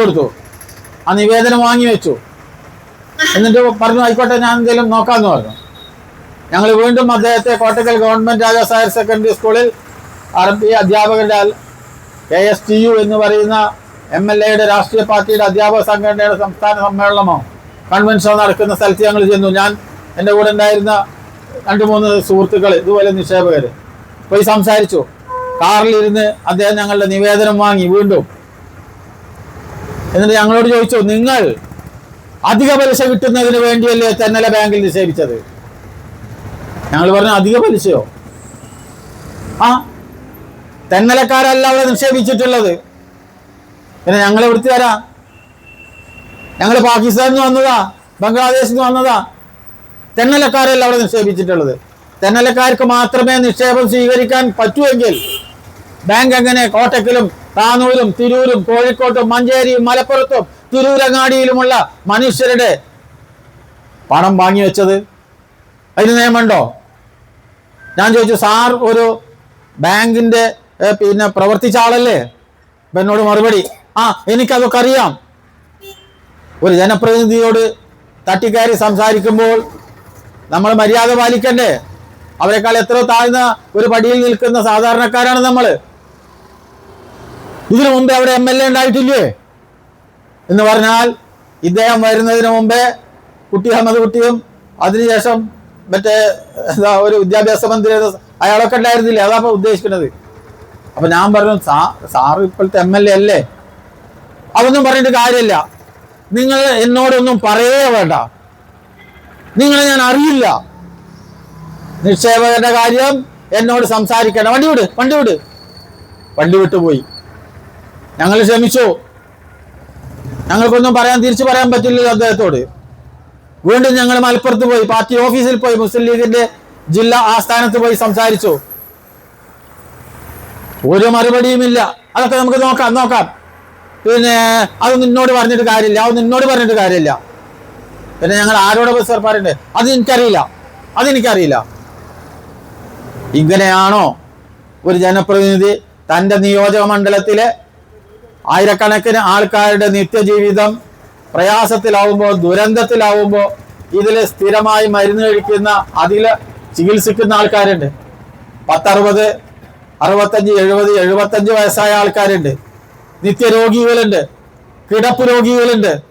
കൊടുത്തു. ആ നിവേദനം വാങ്ങി വെച്ചു. എന്നിട്ട് പറഞ്ഞു ആയിക്കോട്ടെ ഞാൻ എന്തെങ്കിലും നോക്കാമെന്ന് പറഞ്ഞു. ഞങ്ങൾ വീണ്ടും അദ്ദേഹത്തെ Kottakkal government Rajas higher secondary സ്കൂളിൽ അറബി അധ്യാപകരുടെ കെ എസ് ടി യു എന്ന് പറയുന്ന എം എൽ എയുടെ രാഷ്ട്രീയ പാർട്ടിയുടെ അധ്യാപക സംഘടനയുടെ സംസ്ഥാന സമ്മേളനമോ കൺവെൻഷനോ നടക്കുന്ന സ്ഥലത്ത് ഞങ്ങൾ ചെന്നു. ഞാൻ എന്റെ കൂടെ ഉണ്ടായിരുന്ന രണ്ട് മൂന്ന് സുഹൃത്തുക്കൾ ഇതുപോലെ നിക്ഷേപകർ പോയി സംസാരിച്ചു. കാറിലിരുന്ന് അദ്ദേഹം ഞങ്ങളുടെ നിവേദനം വാങ്ങി. വീണ്ടും എന്നിട്ട് ഞങ്ങളോട് ചോദിച്ചു നിങ്ങൾ അധിക പലിശ കിട്ടുന്നതിന് വേണ്ടിയല്ലേ തെന്നല ബാങ്കിൽ നിക്ഷേപിച്ചത്? ഞങ്ങൾ പറഞ്ഞു അധിക പലിശയോ? ആ തെന്നലക്കാരല്ല അവിടെ നിക്ഷേപിച്ചിട്ടുള്ളത്. പിന്നെ ഞങ്ങളെ വൃത്തി തരാം ഞങ്ങൾ പാകിസ്ഥാനിൽ നിന്ന് വന്നതാ ബംഗ്ലാദേശിൽ നിന്ന് വന്നതാ. തെന്നലക്കാരല്ല അവിടെ നിക്ഷേപിച്ചിട്ടുള്ളത്. തെന്നലക്കാർക്ക് മാത്രമേ നിക്ഷേപം സ്വീകരിക്കാൻ പറ്റുമെങ്കിൽ ബാങ്ക് എങ്ങനെ കോട്ടക്കലും താനൂരും തിരൂരും കോഴിക്കോട്ടും മഞ്ചേരിയും മലപ്പുറത്തും തിരൂരങ്ങാടിയിലുമുള്ള മനുഷ്യരുടെ പണം വാങ്ങി വെച്ചത്? അതിന് നിയമമുണ്ടോ? ഞാൻ ചോദിച്ചു സാർ ഒരു ബാങ്കിന്റെ പിന്നെ പ്രവർത്തിച്ച ആളല്ലേ? അപ്പം എന്നോട് മറുപടി ആ എനിക്കതൊക്കെ അറിയാം. ഒരു ജനപ്രതിനിധിയോട് തട്ടിക്കയറി സംസാരിക്കുമ്പോൾ നമ്മൾ മര്യാദ പാലിക്കണ്ടേ? അവരെക്കാൾ എത്ര താഴ്ന്ന ഒരു പടിയിൽ നിൽക്കുന്ന സാധാരണക്കാരാണ് നമ്മൾ ഇതിനു മുമ്പേ അവിടെ എം എൽ എ ഉണ്ടായിട്ടില്ലേ? എന്ന് പറഞ്ഞാൽ ഇദ്ദേഹം വരുന്നതിന് മുമ്പേ കുട്ടി അഹമ്മദ് കുട്ടിയും അതിനുശേഷം മറ്റേ എന്താ ഒരു വിദ്യാഭ്യാസ മന്ത്രി അയാളൊക്കെ ഉണ്ടായിരുന്നില്ലേ? അതാ അപ്പൊ ഉദ്ദേശിക്കുന്നത്. അപ്പൊ ഞാൻ പറഞ്ഞു സാ സാറ് ഇപ്പോഴത്തെ എം എൽ എ അല്ലേ? അതൊന്നും പറഞ്ഞിട്ട് കാര്യമില്ല. നിങ്ങൾ എന്നോടൊന്നും പറയേ വേണ്ട. നിങ്ങളെ ഞാൻ അറിയില്ല. നിക്ഷേപകരുടെ കാര്യം എന്നോട് സംസാരിക്കണം വണ്ടി വിട് വണ്ടി വിട്. വണ്ടി വിട്ടു പോയി ഞങ്ങൾ ക്ഷമിച്ചു. ഞങ്ങൾക്കൊന്നും പറയാൻ തിരിച്ചു പറയാൻ പറ്റില്ലല്ലോ അദ്ദേഹത്തോട്. വീണ്ടും ഞങ്ങൾ മലപ്പുറത്ത് പോയി പാർട്ടി ഓഫീസിൽ പോയി മുസ്ലിം ലീഗിന്റെ ജില്ലാ ആസ്ഥാനത്ത് പോയി സംസാരിച്ചു. ഒരു മറുപടിയുമില്ല അതൊക്കെ നമുക്ക് നോക്കാം നോക്കാം. പിന്നെ അത് നിന്നോട് പറഞ്ഞിട്ട് കാര്യമില്ല അത് നിന്നോട് പറഞ്ഞിട്ട് കാര്യമില്ല. പിന്നെ ഞങ്ങൾ ആരോട് ബസ് പറയണ്ടേ അത് എനിക്കറിയില്ല അതെനിക്കറിയില്ല ഇങ്ങനെയാണോ ഒരു ജനപ്രതിനിധി തന്റെ നിയോജക മണ്ഡലത്തിലെ ആയിരക്കണക്കിന് ആൾക്കാരുടെ നിത്യജീവിതം പ്രയാസത്തിലാവുമ്പോൾ ദുരന്തത്തിലാവുമ്പോൾ ഇതിൽ സ്ഥിരമായി മരുന്ന് കഴിക്കുന്ന അതിൽ ചികിത്സിക്കുന്ന ആൾക്കാരുണ്ട്. പത്തറുപത് അറുപത്തഞ്ച് എഴുപത് എഴുപത്തഞ്ച് വയസ്സായ ആൾക്കാരുണ്ട്. നിത്യരോഗികളുണ്ട്. കിടപ്പ് രോഗികളുണ്ട്.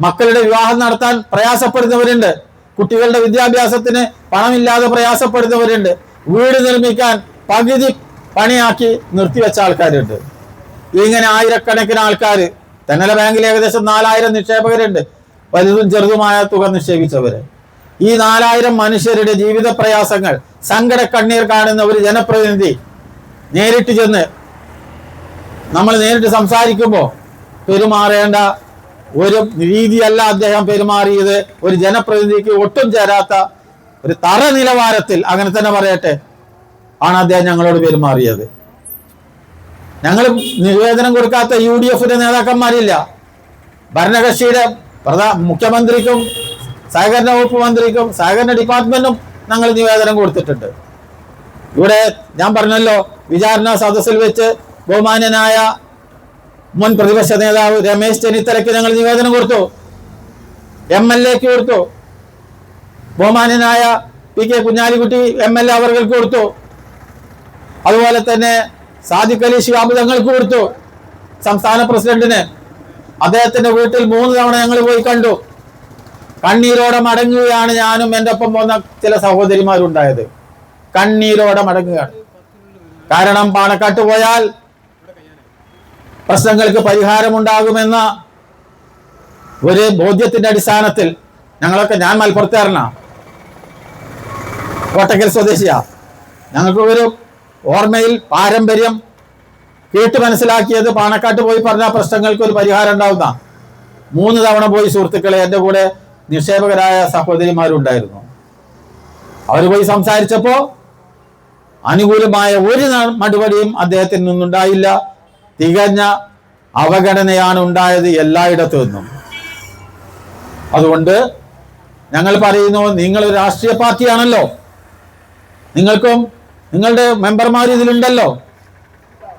മക്കളുടെ വിവാഹം നടത്താൻ പ്രയാസപ്പെടുന്നവരുണ്ട്. കുട്ടികളുടെ വിദ്യാഭ്യാസത്തിന് പണമില്ലാതെ പ്രയാസപ്പെടുന്നവരുണ്ട്. വീട് നിർമ്മിക്കാൻ പകുതി പണിയാക്കി നിർത്തിവെച്ച ആൾക്കാരുണ്ട്. ഇങ്ങനെ ആയിരക്കണക്കിന് ആൾക്കാർ തെന്നല ബാങ്കിൽ ഏകദേശം നാലായിരം നിക്ഷേപകരുണ്ട്. വലുതും ചെറുതുമായ തുക നിക്ഷേപിച്ചവര്. ഈ നാലായിരം മനുഷ്യരുടെ ജീവിത പ്രയാസങ്ങൾ സങ്കട കണ്ണീർ കാണുന്ന ഒരു ജനപ്രതിനിധി നേരിട്ട് ചെന്ന് നമ്മൾ നേരിട്ട് സംസാരിക്കുമ്പോൾ പെരുമാറേണ്ട ഒരു രീതിയല്ല അദ്ദേഹം പെരുമാറിയത്. ഒരു ജനപ്രതിനിധിക്ക് ഒട്ടും ചേരാത്ത ഒരു തറ നിലവാരത്തിൽ അങ്ങനെ തന്നെ പറയട്ടെ ആണ് അദ്ദേഹം ഞങ്ങളോട് പെരുമാറിയത്. ഞങ്ങൾ നിവേദനം കൊടുക്കാത്ത യു ഡി എഫിന്റെ നേതാക്കന്മാരില്ല. ഭരണകക്ഷിയുടെ പ്രധാ മുഖ്യമന്ത്രിക്കും സഹകരണ വകുപ്പ് മന്ത്രിക്കും സഹകരണ ഡിപ്പാർട്ട്മെന്റും ഞങ്ങൾ നിവേദനം കൊടുത്തിട്ടുണ്ട്. ഇവിടെ ഞാൻ പറഞ്ഞല്ലോ വിചാരണ സദസ്സിൽ വെച്ച് ബഹുമാന്യനായ മുൻ പ്രതിപക്ഷ നേതാവ് രമേശ് ചെന്നിത്തലയ്ക്ക് ഞങ്ങൾ നിവേദനം കൊടുത്തു. എം എൽ എക്ക് കൊടുത്തു. ബഹുമാനനായ P K Kunhalikutty M L A അവർക്ക് കൊടുത്തു. അതുപോലെ തന്നെ സാദിഖ് അലി ശിഹാബ് തങ്ങൾക്ക് കൊടുത്തു. സംസ്ഥാന പ്രസിഡന്റിന്. അദ്ദേഹത്തിന്റെ വീട്ടിൽ മൂന്ന് തവണ ഞങ്ങൾ പോയി കണ്ടു. കണ്ണീരോടെ മടങ്ങുകയാണ് ഞാനും എന്റെ ഒപ്പം പോന്ന ചില സഹോദരിമാരുണ്ടായത്. കണ്ണീരോടെ മടങ്ങുകയാണ്. കാരണം പാണക്കാട്ട് പോയാൽ പ്രശ്നങ്ങൾക്ക് പരിഹാരമുണ്ടാകുമെന്ന ഒരു ബോധ്യത്തിന്റെ അടിസ്ഥാനത്തിൽ ഞങ്ങളൊക്കെ ഞാൻ മലപ്പുറത്തുകാരനാ. കോട്ടക്കൽ സ്വദേശിയാ. ഞങ്ങൾക്ക് ഒരു ഓർമ്മയിൽ പാരമ്പര്യം കേട്ട് മനസ്സിലാക്കിയത് പാണക്കാട്ട് പോയി പറഞ്ഞ പ്രശ്നങ്ങൾക്ക് ഒരു പരിഹാരം ഉണ്ടാവുന്ന മൂന്ന് തവണ പോയി സുഹൃത്തുക്കളെ എന്റെ കൂടെ നിക്ഷേപകരായ സഹോദരിമാരുണ്ടായിരുന്നു. അവർ പോയി സംസാരിച്ചപ്പോൾ അനുകൂലമായ ഒരു മറുപടിയും അദ്ദേഹത്തിൽ നിന്നുണ്ടായില്ല. തികഞ്ഞ അവഗണനയാണ് ഉണ്ടായത് എല്ലായിടത്തു നിന്നും. അതുകൊണ്ട് ഞങ്ങൾ പറയുന്നു നിങ്ങൾ ഒരു രാഷ്ട്രീയ പാർട്ടിയാണല്ലോ. നിങ്ങൾക്കും നിങ്ങളുടെ മെമ്പർമാർ ഇതിലുണ്ടല്ലോ.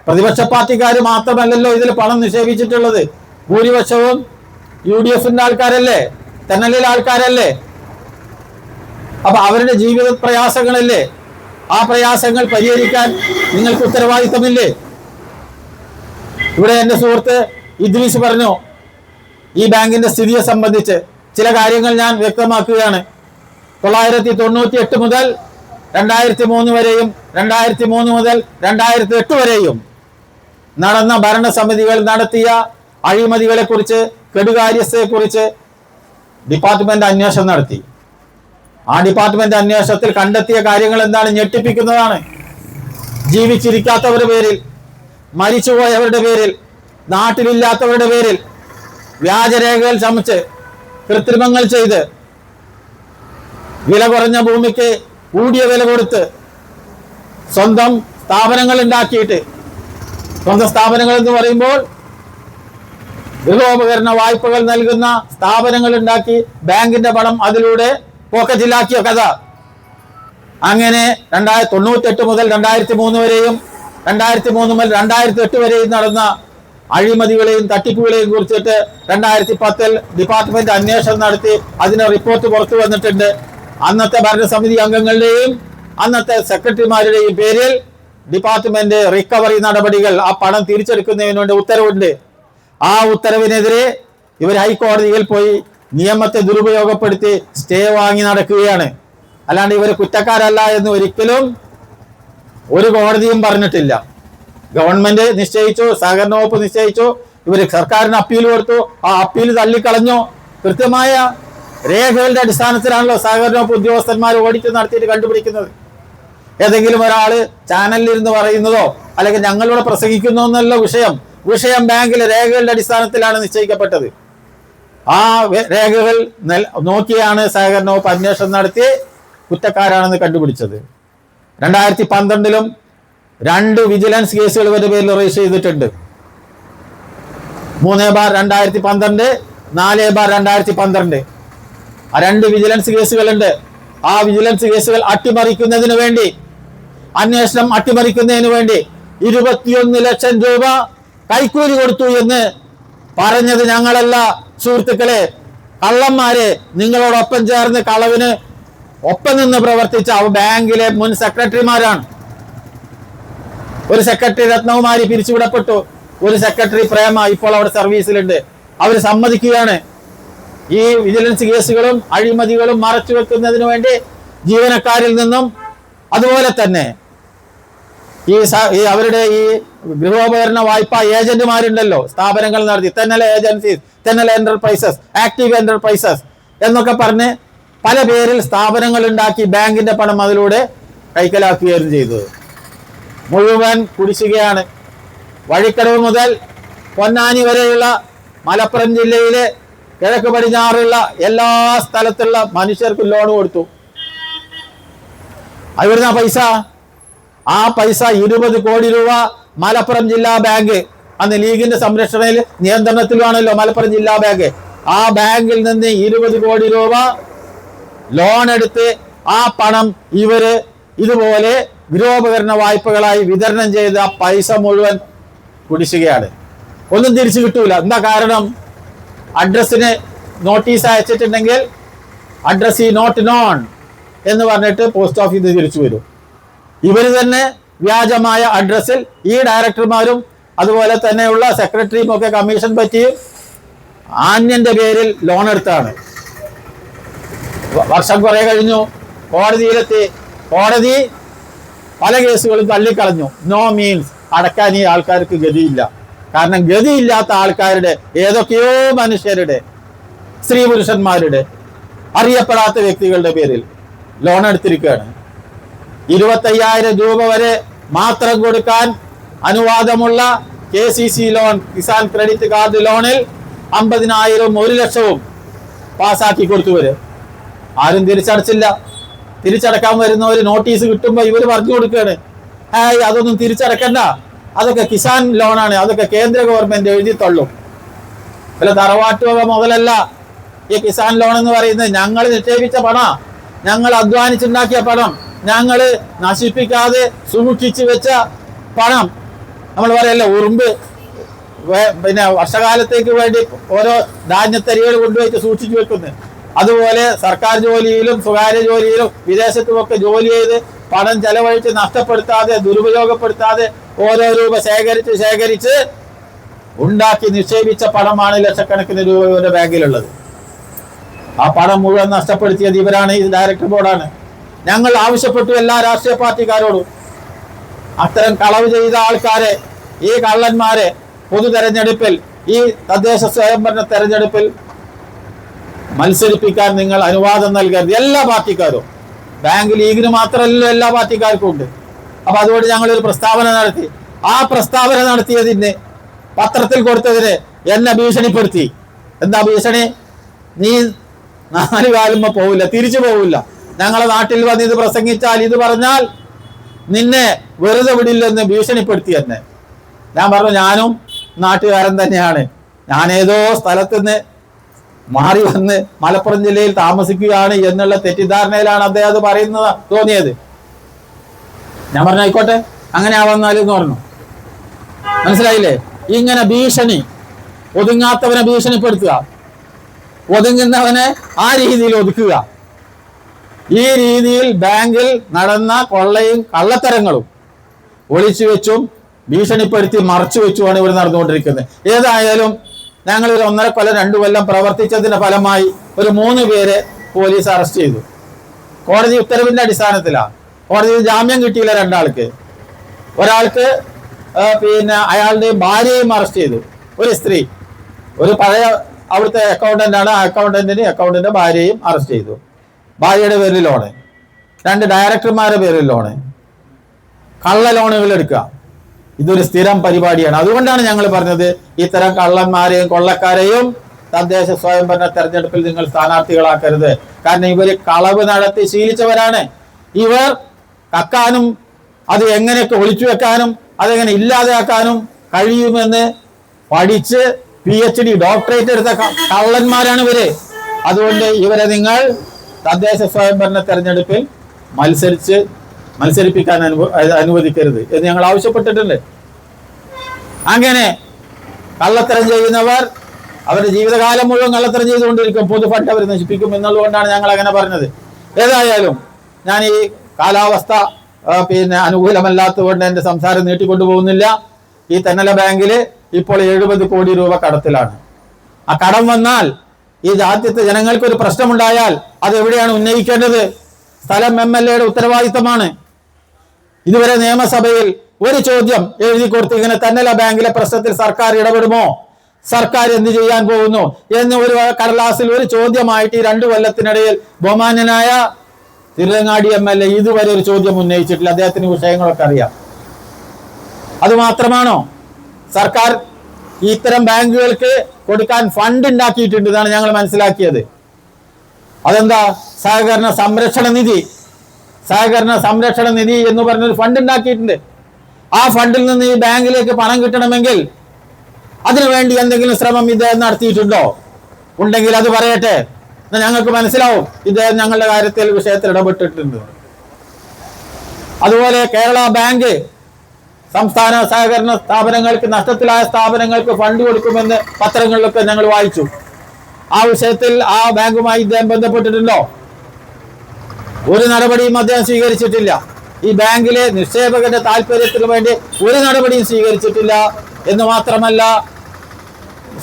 പ്രതിപക്ഷ പാർട്ടിക്കാർ മാത്രമല്ലല്ലോ ഇതിൽ പണം നിക്ഷേപിച്ചിട്ടുള്ളത്. ഭൂരിപക്ഷവും യു ഡി എഫിന്റെ ആൾക്കാരല്ലേ? തെന്നലിലെ ആൾക്കാരല്ലേ? അപ്പൊ അവരുടെ ജീവിത പ്രയാസങ്ങളല്ലേ? ആ പ്രയാസങ്ങൾ പരിഹരിക്കാൻ നിങ്ങൾക്ക് ഉത്തരവാദിത്തമില്ലേ? ഇവിടെ എന്റെ സുഹൃത്ത് ഇദ്രീസ് പറഞ്ഞു ഈ ബാങ്കിന്റെ സ്ഥിതിയെ സംബന്ധിച്ച് ചില കാര്യങ്ങൾ ഞാൻ വ്യക്തമാക്കുകയാണ്. തൊള്ളായിരത്തി തൊണ്ണൂറ്റി എട്ട് മുതൽ രണ്ടായിരത്തി മൂന്ന് വരെയും രണ്ടായിരത്തി മൂന്ന് മുതൽ രണ്ടായിരത്തി എട്ട് വരെയും നടന്ന ഭരണസമിതികൾ നടത്തിയ അഴിമതികളെ കുറിച്ച് കെടുകാര്യസ്ഥയെ കുറിച്ച് ഡിപ്പാർട്ട്മെന്റ് അന്വേഷണം നടത്തി. ആ ഡിപ്പാർട്ട്മെന്റ് അന്വേഷണത്തിൽ കണ്ടെത്തിയ കാര്യങ്ങൾ എന്താണ് ഞെട്ടിപ്പിക്കുന്നതാണ്. ജീവിച്ചിരിക്കാത്തവരുടെ പേരിൽ മരിച്ചുപോയവരുടെ പേരിൽ നാട്ടിലില്ലാത്തവരുടെ പേരിൽ വ്യാജരേഖകൾ ചമച്ച് കൃത്രിമങ്ങൾ ചെയ്ത് വില കുറഞ്ഞ ഭൂമിക്ക് കൂടിയ വില കൊടുത്ത് സ്വന്തം സ്ഥാപനങ്ങൾ ഉണ്ടാക്കിയിട്ട് സ്വന്തം സ്ഥാപനങ്ങൾ എന്ന് പറയുമ്പോൾ ഗൃഹോപകരണ വായ്പകൾ നൽകുന്ന സ്ഥാപനങ്ങൾ ഉണ്ടാക്കി ബാങ്കിന്റെ പണം അതിലൂടെ പോക്കറ്റിലാക്കിയ കഥ. അങ്ങനെ രണ്ടായിരത്തി തൊണ്ണൂറ്റെട്ട് മുതൽ രണ്ടായിരത്തി മൂന്ന് വരെയും രണ്ടായിരത്തി മൂന്ന് മുതൽ രണ്ടായിരത്തി എട്ട് വരെയും നടന്ന അഴിമതികളെയും തട്ടിപ്പുകളെയും കുറിച്ചിട്ട് രണ്ടായിരത്തി പത്തിൽ ഡിപ്പാർട്ട്മെന്റ് അന്വേഷണം നടത്തി അതിന് റിപ്പോർട്ട് പുറത്തു വന്നിട്ടുണ്ട്. അന്നത്തെ ഭരണസമിതി അംഗങ്ങളുടെയും അന്നത്തെ സെക്രട്ടറിമാരുടെയും പേരിൽ ഡിപ്പാർട്ട്മെന്റ് റിക്കവറി നടപടികൾ ആ പണം തിരിച്ചെടുക്കുന്നതിന് വേണ്ടി ഉത്തരവുണ്ട്. ആ ഉത്തരവിനെതിരെ ഇവർ ഹൈക്കോടതിയിൽ പോയി നിയമത്തെ ദുരുപയോഗപ്പെടുത്തി സ്റ്റേ വാങ്ങി നടക്കുകയാണ്. അല്ലാണ്ട് ഇവർ കുറ്റക്കാരല്ല എന്ന് ഒരിക്കലും ഒരു കോടതിയും പറഞ്ഞിട്ടില്ല. ഗവൺമെന്റ് നിശ്ചയിച്ചു സഹകരണ വകുപ്പ് നിശ്ചയിച്ചു ഇവർ സർക്കാരിന് അപ്പീൽ കൊടുത്തു ആ അപ്പീൽ തള്ളിക്കളഞ്ഞു. കൃത്യമായ രേഖകളുടെ അടിസ്ഥാനത്തിലാണല്ലോ സഹകരണ വകുപ്പ് ഉദ്യോഗസ്ഥന്മാർ ഓഡിറ്റ് നടത്തിയിട്ട് കണ്ടുപിടിക്കുന്നത്. ഏതെങ്കിലും ഒരാൾ ചാനലിൽ ഇരുന്ന് പറയുന്നതോ അല്ലെങ്കിൽ ഞങ്ങളിവിടെ പ്രസംഗിക്കുന്നു എന്നല്ല വിഷയം. വിഷയം ബാങ്കിലെ രേഖകളുടെ അടിസ്ഥാനത്തിലാണ് നിശ്ചയിക്കപ്പെട്ടത്. ആ രേഖകൾ നോക്കിയാണ് സഹകരണ വകുപ്പ് അന്വേഷണം നടത്തി കുറ്റക്കാരാണെന്ന് കണ്ടുപിടിച്ചത്. രണ്ടായിരത്തി പന്ത്രണ്ടിലും രണ്ട് വിജിലൻസ് കേസുകൾ ഇവരുടെ പേരിൽ രജിസ്റ്റർ ചെയ്തിട്ടുണ്ട്. മൂന്ന് ബാർ രണ്ടായിരത്തി പന്ത്രണ്ട് നാല് ബാർ രണ്ടായിരത്തി പന്ത്രണ്ട് ആ രണ്ട് വിജിലൻസ് കേസുകളുണ്ട്. ആ വിജിലൻസ് കേസുകൾ അട്ടിമറിക്കുന്നതിന് വേണ്ടി അന്വേഷണം അട്ടിമറിക്കുന്നതിന് വേണ്ടി ഇരുപത്തിയൊന്ന് ലക്ഷം രൂപ കൈക്കൂലി കൊടുത്തു എന്ന് പറഞ്ഞത് ഞങ്ങളല്ല. സുഹൃത്തുക്കളെ കള്ളന്മാരെ നിങ്ങളോടൊപ്പം ചേർന്ന് കളവിന് ഒപ്പം നിന്ന് പ്രവർത്തിച്ച ബാങ്കിലെ മുൻ സെക്രട്ടറിമാരാണ്. ഒരു സെക്രട്ടറി രത്നകുമാരി പിരിച്ചുവിടപ്പെട്ടു. ഒരു സെക്രട്ടറി പ്രേമ ഇപ്പോൾ അവിടെ സർവീസിലുണ്ട്. അവർ സമ്മതിക്കുകയാണ്. ഈ വിജിലൻസ് കേസുകളും അഴിമതികളും മറച്ചു വെക്കുന്നതിന് വേണ്ടി ജീവനക്കാരിൽ നിന്നും അതുപോലെ തന്നെ ഈ അവരുടെ ഈ ഗൃഹോപകരണ വായ്പ ഏജന്റുമാരുണ്ടല്ലോ. സ്ഥാപനങ്ങൾ നടത്തി. Thennala agencies Thennala enterprises active enterprises എന്നൊക്കെ പറഞ്ഞ് പല പേരിൽ സ്ഥാപനങ്ങൾ ഉണ്ടാക്കി ബാങ്കിന്റെ പണം അതിലൂടെ കൈക്കലാക്കുകയും ചെയ്തത്. മുഴുവൻ കുടിശ്ശികയാണ്. വഴിക്കടവ് മുതൽ പൊന്നാനി വരെയുള്ള മലപ്പുറം ജില്ലയിലെ കിഴക്ക് പടിഞ്ഞാറുള്ള എല്ലാ സ്ഥലത്തുള്ള മനുഷ്യർക്ക് ലോൺ കൊടുത്തു. അവിടുന്ന് ആ പൈസ ആ പൈസ ഇരുപത് കോടി രൂപ മലപ്പുറം ജില്ലാ ബാങ്ക് അന്ന് ലീഗിന്റെ സംരക്ഷണയിൽ നിയന്ത്രണത്തിലുമാണല്ലോ മലപ്പുറം ജില്ലാ ബാങ്ക്. ആ ബാങ്കിൽ നിന്ന് ഇരുപത് കോടി രൂപ ലോൺ എടുത്ത് ആ പണം ഇവർ ഇതുപോലെ ഗൃഹോപകരണ വായ്പകളായി വിതരണം ചെയ്ത പൈസ മുഴുവൻ കുടിശുകയാണ് ഒന്നും തിരിച്ചു കിട്ടൂല. എന്താ കാരണം? അഡ്രസ്സിന് നോട്ടീസ് അയച്ചിട്ടുണ്ടെങ്കിൽ അഡ്രസ് ഈ നോട്ട് നോൺ എന്ന് പറഞ്ഞിട്ട് പോസ്റ്റ് ഓഫീസിൽ തിരിച്ചു വരും. ഇവർ തന്നെ വ്യാജമായ അഡ്രസ്സിൽ ഈ ഡയറക്ടർമാരും അതുപോലെ തന്നെയുള്ള സെക്രട്ടറിയും ഒക്കെ കമ്മീഷൻ പറ്റിയും ആന്യന്റെ പേരിൽ ലോൺ എടുത്താണ്. വർഷം കുറെ കഴിഞ്ഞു. കോടതിയിലെത്തി. കോടതി പല കേസുകളും തള്ളിക്കളഞ്ഞു. നോ മീൻസ് അടക്കാൻ ഈ ആൾക്കാർക്ക് ഗതിയില്ല. കാരണം ഗതിയില്ലാത്ത ആൾക്കാരുടെ ഏതൊക്കെയോ മനുഷ്യരുടെ സ്ത്രീ പുരുഷന്മാരുടെ അറിയപ്പെടാത്ത വ്യക്തികളുടെ പേരിൽ ലോൺ എടുത്തിരിക്കുകയാണ്. ഇരുപത്തയ്യായിരം രൂപ വരെ മാത്രം കൊടുക്കാൻ അനുവാദമുള്ള K C C loan Kisan credit card ലോണിൽ അമ്പതിനായിരവും ഒരു ലക്ഷവും പാസ്സാക്കി കൊടുത്തുവര്. ആരും തിരിച്ചടച്ചില്ല. തിരിച്ചടക്കാൻ വരുന്നവർ നോട്ടീസ് കിട്ടുമ്പോൾ ഇവർ പറഞ്ഞു കൊടുക്കുകയാണ്. ഏയ് അതൊന്നും തിരിച്ചടക്കണ്ട. അതൊക്കെ കിസാൻ ലോണാണ് അതൊക്കെ കേന്ദ്ര ഗവൺമെന്റ് എഴുതി തള്ളും. അല്ല തറവാട്ട് വക മുതലല്ല ഈ കിസാൻ ലോൺ എന്ന് പറയുന്നത്. ഞങ്ങൾ നിക്ഷേപിച്ച പണം ഞങ്ങൾ അധ്വാനിച്ചുണ്ടാക്കിയ പണം ഞങ്ങൾ നശിപ്പിക്കാതെ സൂക്ഷിച്ചു വെച്ച പണം. നമ്മൾ പറയല്ലേ ഉറുമ്പ് പിന്നെ വർഷകാലത്തേക്ക് വേണ്ടി ഓരോ ധാന്യത്തരികൾ കൊണ്ടുപോയിട്ട് സൂക്ഷിച്ചു വെക്കുന്നത് അതുപോലെ സർക്കാർ ജോലിയിലും സ്വകാര്യ ജോലിയിലും വിദേശത്തുമൊക്കെ ജോലി ചെയ്ത് പണം ചെലവഴിച്ച് നഷ്ടപ്പെടുത്താതെ ദുരുപയോഗപ്പെടുത്താതെ ഓരോ രൂപ ശേഖരിച്ച് ശേഖരിച്ച് ഉണ്ടാക്കി നിക്ഷേപിച്ച പണമാണ് ലക്ഷക്കണക്കിന് രൂപ ഇവരുടെ ബാങ്കിലുള്ളത്. ആ പണം മുഴുവൻ നഷ്ടപ്പെടുത്തിയത് ഇവരാണ് ഈ ഡയറക്ടർ ബോർഡാണ്. ഞങ്ങൾ ആവശ്യപ്പെട്ടു എല്ലാ രാഷ്ട്രീയ പാർട്ടിക്കാരോടും. അത്തരം കളവ് ചെയ്ത ആൾക്കാരെ ഈ കള്ളന്മാരെ പൊതു തെരഞ്ഞെടുപ്പിൽ ഈ തദ്ദേശ സ്വയംഭരണ തെരഞ്ഞെടുപ്പിൽ മത്സരിപ്പിക്കാൻ നിങ്ങൾ അനുവാദം നൽകരുത്. എല്ലാ പാർട്ടിക്കാരും. ബാങ്ക് ലീഗിന് മാത്രമല്ല എല്ലാ പാർട്ടിക്കാർക്കും ഉണ്ട്. അപ്പൊ അതുകൊണ്ട് ഞങ്ങൾ ഒരു പ്രസ്താവന നടത്തി. ആ പ്രസ്താവന നടത്തിയതിന് പത്രത്തിൽ കൊടുത്തതിന് എന്നെ ഭീഷണിപ്പെടുത്തി. എന്താ ഭീഷണി? നീ നാല് കാലുമ്പോ പോവില്ല തിരിച്ചു പോവില്ല. ഞങ്ങളെ നാട്ടിൽ വന്ന് ഇത് പ്രസംഗിച്ചാൽ ഇത് പറഞ്ഞാൽ നിന്നെ വെറുതെ വിടില്ലെന്ന് ഭീഷണിപ്പെടുത്തി എന്നെ. ഞാൻ പറഞ്ഞു ഞാനും നാട്ടുകാരൻ തന്നെയാണ്. ഞാൻ ഏതോ സ്ഥലത്തുനിന്ന് മാറി വന്ന് മലപ്പുറം ജില്ലയിൽ താമസിക്കുകയാണ് എന്നുള്ള തെറ്റിദ്ധാരണയിലാണ് അദ്ദേഹം അത് പറയുന്നത് തോന്നിയത്. ഞാൻ പറഞ്ഞു ആയിക്കോട്ടെ. അങ്ങനെ ആവാന്നാലും എന്ന് പറഞ്ഞു. മനസ്സിലായില്ലേ? ഇങ്ങനെ ഭീഷണി ഒതുങ്ങാത്തവനെ ഭീഷണിപ്പെടുത്തുക ഒതുങ്ങുന്നവനെ ആ രീതിയിൽ ഒതുക്കുക. ഈ രീതിയിൽ ബാങ്കിൽ നടന്ന കൊള്ളയും കള്ളത്തരങ്ങളും ഒളിച്ചു വെച്ചും ഭീഷണിപ്പെടുത്തി മറച്ചു വെച്ചുമാണ് ഇവർ നടന്നുകൊണ്ടിരിക്കുന്നത്. ഏതായാലും ഞങ്ങൾ ഒരു ഒന്നര കൊല്ലം രണ്ടു കൊല്ലം പ്രവർത്തിച്ചതിന്റെ ഫലമായി ഒരു മൂന്ന് പേരെ പോലീസ് അറസ്റ്റ് ചെയ്തു. കോടതി ഉത്തരവിന്റെ അടിസ്ഥാനത്തിലാണ്. കോടതിയിൽ ജാമ്യം കിട്ടിയില്ല രണ്ടാൾക്ക്. ഒരാൾക്ക് പിന്നെ അയാളുടെ ഭാര്യയും അറസ്റ്റ് ചെയ്തു. ഒരു സ്ത്രീ. ഒരു പഴയ അവിടുത്തെ അക്കൗണ്ടന്റ് ആണ്. അക്കൗണ്ടന്റിന് അക്കൗണ്ടന്റ് ഭാര്യയും അറസ്റ്റ് ചെയ്തു. ഭാര്യയുടെ പേരിൽ ലോണ്. രണ്ട് ഡയറക്ടർമാരുടെ പേരിൽ ലോണ്. കള്ള ലോണുകൾ എടുക്കുക. ഇതൊരു സ്ഥിരം പരിപാടിയാണ്. അതുകൊണ്ടാണ് ഞങ്ങൾ പറഞ്ഞത് ഇത്തരം കള്ളന്മാരെയും കൊള്ളക്കാരെയും തദ്ദേശ സ്വയംഭരണ തെരഞ്ഞെടുപ്പിൽ നിങ്ങൾ സ്ഥാനാർത്ഥികളാക്കരുത്. കാരണം ഇവർ കളവ് നടത്തി ശീലിച്ചവരാണ്. ഇവർ കക്കാനും അത് എങ്ങനെയൊക്കെ ഒളിച്ചു വെക്കാനും അതെങ്ങനെ ഇല്ലാതെയാക്കാനും കഴിയുമെന്ന് പഠിച്ച് പി എച്ച് ഡി ഡോക്ടറേറ്റ് എടുത്ത കള്ളന്മാരാണ് ഇവർ. അതുകൊണ്ട് ഇവരെ നിങ്ങൾ തദ്ദേശ സ്വയംഭരണ തെരഞ്ഞെടുപ്പിൽ മത്സരിച്ച് മത്സരിപ്പിക്കാൻ അനുവ അനുവദിക്കരുത് എന്ന് ഞങ്ങൾ ആവശ്യപ്പെട്ടിട്ടുണ്ട്. അങ്ങനെ കള്ളത്തരം ചെയ്യുന്നവർ അവരുടെ ജീവിതകാലം മുഴുവൻ കള്ളത്തരം ചെയ്തുകൊണ്ടിരിക്കും. പൊതുഫണ്ട് അവർ നശിപ്പിക്കും എന്നുള്ളതുകൊണ്ടാണ് ഞങ്ങൾ അങ്ങനെ പറഞ്ഞത്. ഏതായാലും ഞാൻ ഈ കാലാവസ്ഥ പിന്നെ അനുകൂലമല്ലാത്തതുകൊണ്ട് എന്റെ സംസാരം നീട്ടിക്കൊണ്ടു പോകുന്നില്ല ഈ തെന്നല ബാങ്കിൽ ഇപ്പോൾ എഴുപത് കോടി രൂപ കടത്തിലാണ്. ആ കടം വന്നാൽ ഈ രാജ്യത്തെ ജനങ്ങൾക്ക് ഒരു പ്രശ്നമുണ്ടായാൽ അത് എവിടെയാണ് ഉന്നയിക്കേണ്ടത്? സ്ഥലം എം എൽ എയുടെ ഉത്തരവാദിത്തമാണ്. ഇതുവരെ നിയമസഭയിൽ ഒരു ചോദ്യം എഴുതി കൊടുത്ത് ഇങ്ങനെ തന്നല ബാങ്കിലെ പ്രശ്നത്തിൽ സർക്കാർ ഇടപെടുമോ? സർക്കാർ എന്ത് ചെയ്യാൻ പോകുന്നു? എന്ന് ഒരു കടലാസിൽ ഒരു ചോദ്യമായിട്ട് ഈ രണ്ടു കൊല്ലത്തിനിടയിൽ ബഹുമാന്യനായ തിരുവങ്ങാടി എം എൽ എ ഇതുവരെ ഒരു ചോദ്യം ഉന്നയിച്ചിട്ടില്ല. അദ്ദേഹത്തിന് വിഷയങ്ങളൊക്കെ അറിയാം. അതുമാത്രമാണോ സർക്കാർ ഇത്തരം ബാങ്കുകൾക്ക് കൊടുക്കാൻ ഫണ്ട് ഉണ്ടാക്കിയിട്ടുണ്ട് എന്നാണ് ഞങ്ങൾ മനസ്സിലാക്കിയത്. അതെന്താ? സഹകരണ സംരക്ഷണ നിധി. സഹകരണ സംരക്ഷണ നിധി എന്ന് പറഞ്ഞൊരു ഫണ്ട് ഉണ്ടാക്കിയിട്ടുണ്ട്. ആ ഫണ്ടിൽ നിന്ന് ഈ ബാങ്കിലേക്ക് പണം കിട്ടണമെങ്കിൽ അതിനുവേണ്ടി എന്തെങ്കിലും ശ്രമം ഇദ്ദേഹം നടത്തിയിട്ടുണ്ടോ? ഉണ്ടെങ്കിൽ അത് പറയട്ടെ. എന്നാ ഞങ്ങൾക്ക് മനസ്സിലാവും ഇത് ഞങ്ങളുടെ കാര്യത്തിൽ വിഷയത്തിൽ ഇടപെട്ടിട്ടുണ്ട്. അതുപോലെ കേരള ബാങ്ക് സംസ്ഥാന സഹകരണ സ്ഥാപനങ്ങൾക്ക് നഷ്ടത്തിലായ സ്ഥാപനങ്ങൾക്ക് ഫണ്ട് കൊടുക്കുമെന്ന് പത്രങ്ങളിലൊക്കെ ഞങ്ങൾ വായിച്ചു. ആ വിഷയത്തിൽ ആ ബാങ്കുമായി ഇദ്ദേഹം ബന്ധപ്പെട്ടിട്ടുണ്ടോ? ഒരു നടപടിയും അദ്ദേഹം സ്വീകരിച്ചിട്ടില്ല. ഈ ബാങ്കിലെ നിക്ഷേപകന്റെ താല്പര്യത്തിന് വേണ്ടി ഒരു നടപടിയും സ്വീകരിച്ചിട്ടില്ല എന്ന് മാത്രമല്ല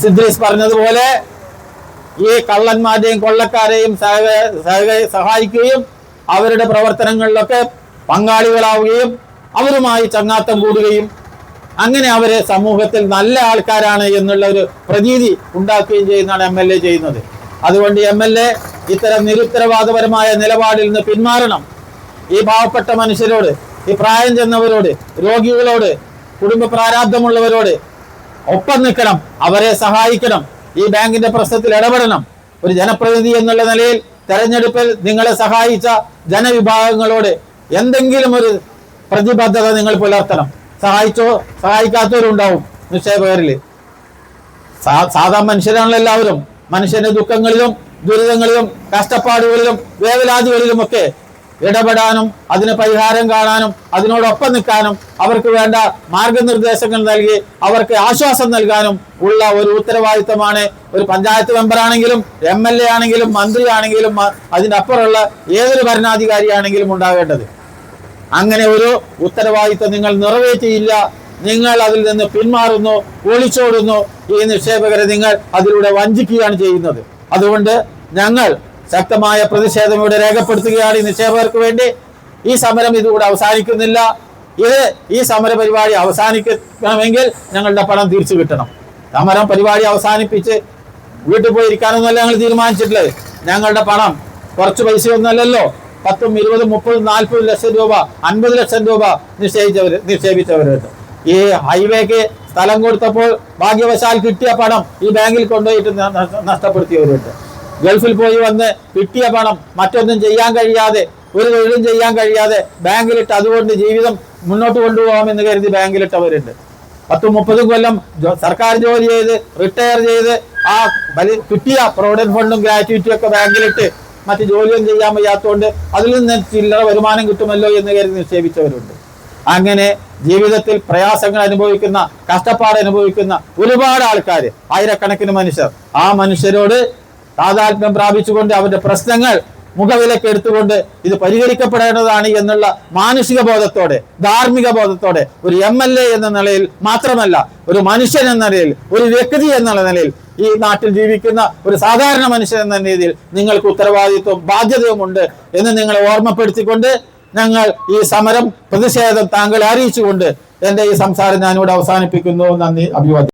സിദ്രീസ് പറഞ്ഞതുപോലെ ഈ കള്ളന്മാരെയും കൊള്ളക്കാരെയും സഹായിക്കുകയും അവരുടെ പ്രവർത്തനങ്ങളിലൊക്കെ പങ്കാളികളാവുകയും അവരുമായി ചങ്ങാത്തം കൂടുകയും അങ്ങനെ അവരെ സമൂഹത്തിൽ നല്ല ആൾക്കാരാണ് എന്നുള്ള ഒരു പ്രതീതി ഉണ്ടാക്കുകയും ചെയ്യുന്നതാണ് എം എൽ എ ചെയ്യുന്നത്. അതുകൊണ്ട് എം എൽ എ ഇത്തരം നിരുത്തരവാദപരമായ നിലപാടിൽ നിന്ന് പിന്മാറണം. ഈ പാവപ്പെട്ട മനുഷ്യരോട് ഈ പ്രായം ചെന്നവരോട് രോഗികളോട് കുടുംബ പ്രാരാബ്ദമുള്ളവരോട് ഒപ്പം നിൽക്കണം അവരെ സഹായിക്കണം. ഈ ബാങ്കിന്റെ പ്രശ്നത്തിൽ ഇടപെടണം. ഒരു ജനപ്രതിനിധി എന്നുള്ള നിലയിൽ തെരഞ്ഞെടുപ്പിൽ നിങ്ങളെ സഹായിച്ച ജനവിഭാഗങ്ങളോട് എന്തെങ്കിലും ഒരു പ്രതിബദ്ധത നിങ്ങൾ പുലർത്തണം. സഹായിച്ചോ സഹായിക്കാത്തവരുണ്ടാവും നിക്ഷേപകരിൽ സാധാ മനുഷ്യരാണല്ലോ എല്ലാവരും. മനുഷ്യന്റെ ദുഃഖങ്ങളിലും ദുരിതങ്ങളിലും കഷ്ടപ്പാടുകളിലും വേവലാതികളിലുമൊക്കെ ഇടപെടാനും അതിന് പരിഹാരം കാണാനും അതിനോടൊപ്പം നിൽക്കാനും അവർക്ക് വേണ്ട മാർഗനിർദ്ദേശങ്ങൾ നൽകി അവർക്ക് ആശ്വാസം നൽകാനും ഉള്ള ഒരു ഉത്തരവാദിത്തമാണ് ഒരു പഞ്ചായത്ത് മെമ്പറാണെങ്കിലും എം എൽ എ ആണെങ്കിലും മന്ത്രി ആണെങ്കിലും അതിന്റെ അപ്പുറമുള്ള ഏതൊരു ഭരണാധികാരിയാണെങ്കിലും ഉണ്ടാകേണ്ടത്. അങ്ങനെ ഒരു ഉത്തരവാദിത്തം നിങ്ങൾ നിറവേറ്റിയില്ല. നിങ്ങൾ അതിൽ നിന്ന് പിന്മാറുന്നു ഒളിച്ചോടുന്നു ഈ നിക്ഷേപകരെ നിങ്ങൾ അതിലൂടെ വഞ്ചിക്കുകയാണ് ചെയ്യുന്നത്. അതുകൊണ്ട് ഞങ്ങൾ ശക്തമായ പ്രതിഷേധം ഇവിടെ രേഖപ്പെടുത്തുകയാണ് ഈ നിക്ഷേപകർക്ക് വേണ്ടി. ഈ സമരം ഇതുകൂടെ അവസാനിക്കുന്നില്ല. ഇത് ഈ സമര പരിപാടി അവസാനിക്കണമെങ്കിൽ ഞങ്ങളുടെ പണം തിരിച്ചു കിട്ടണം. സമരം പരിപാടി അവസാനിപ്പിച്ച് വീട്ടിൽ പോയിരിക്കാനൊന്നുമല്ല ഞങ്ങൾ തീരുമാനിച്ചിട്ടുള്ളത്. ഞങ്ങളുടെ പണം കുറച്ച് പൈസയൊന്നുമല്ലല്ലോ. പത്തും ഇരുപതും മുപ്പതും നാൽപ്പതും ലക്ഷം രൂപ അൻപത് ലക്ഷം രൂപ നിശ്ചയിച്ചവർ നിക്ഷേപിച്ചവരുണ്ട് ഈ ഹൈവേക്ക് സ്ഥലം കൊടുത്തപ്പോൾ ഭാഗ്യവശാൽ കിട്ടിയ പണം ഈ ബാങ്കിൽ കൊണ്ടുപോയിട്ട് നഷ്ടപ്പെടുത്തിയവരുണ്ട് ഗൾഫിൽ പോയി വന്ന് കിട്ടിയ പണം മറ്റൊന്നും ചെയ്യാൻ കഴിയാതെ ഒരു തൊഴിലും ചെയ്യാൻ കഴിയാതെ ബാങ്കിലിട്ട് അതുകൊണ്ട് ജീവിതം മുന്നോട്ട് കൊണ്ടുപോകാമെന്ന് കരുതി ബാങ്കിലിട്ടവരുണ്ട്. പത്തും മുപ്പതും കൊല്ലം സർക്കാർ ജോലി ചെയ്ത് റിട്ടയർ ചെയ്ത് ആ വലിയ കിട്ടിയ പ്രൊവിഡന്റ് ഫണ്ടും ഗ്രാറ്റുവിറ്റിയും ഒക്കെ ബാങ്കിലിട്ട് മറ്റ് ജോലിയും ചെയ്യാൻ വയ്യാത്തതുകൊണ്ട് അതിൽ നിന്ന് ചില്ലറ വരുമാനം കിട്ടുമല്ലോ എന്ന് കരുതി നിക്ഷേപിച്ചവരുണ്ട്. അങ്ങനെ ജീവിതത്തിൽ പ്രയാസങ്ങൾ അനുഭവിക്കുന്ന കഷ്ടപ്പാട് അനുഭവിക്കുന്ന ഒരുപാട് ആൾക്കാർ ആയിരക്കണക്കിന് മനുഷ്യർ. ആ മനുഷ്യരോട് താതാത്മ്യം പ്രാപിച്ചുകൊണ്ട് അവന്റെ പ്രശ്നങ്ങൾ മുഖവിലക്ക് എടുത്തുകൊണ്ട് ഇത് പരിഹരിക്കപ്പെടേണ്ടതാണ് എന്നുള്ള മാനുഷിക ബോധത്തോടെ ധാർമ്മിക ബോധത്തോടെ ഒരു എം എൽ എ എന്ന നിലയിൽ മാത്രമല്ല ഒരു മനുഷ്യൻ എന്ന നിലയിൽ ഒരു വ്യക്തി എന്നുള്ള നിലയിൽ ഈ നാട്ടിൽ ജീവിക്കുന്ന ഒരു സാധാരണ മനുഷ്യൻ എന്ന രീതിയിൽ നിങ്ങൾക്ക് ഉത്തരവാദിത്വം ബാധ്യതയുമുണ്ട് എന്ന് നിങ്ങളെ ഓർമ്മപ്പെടുത്തിക്കൊണ്ട് ഞങ്ങൾ ഈ സമരം പ്രതിഷേധം താങ്കളെ അറിയിച്ചുകൊണ്ട് എന്റെ ഈ സംസാരം ഞാനിവിടെ അവസാനിപ്പിക്കുന്നു. നന്ദി അഭിവാദ്യം.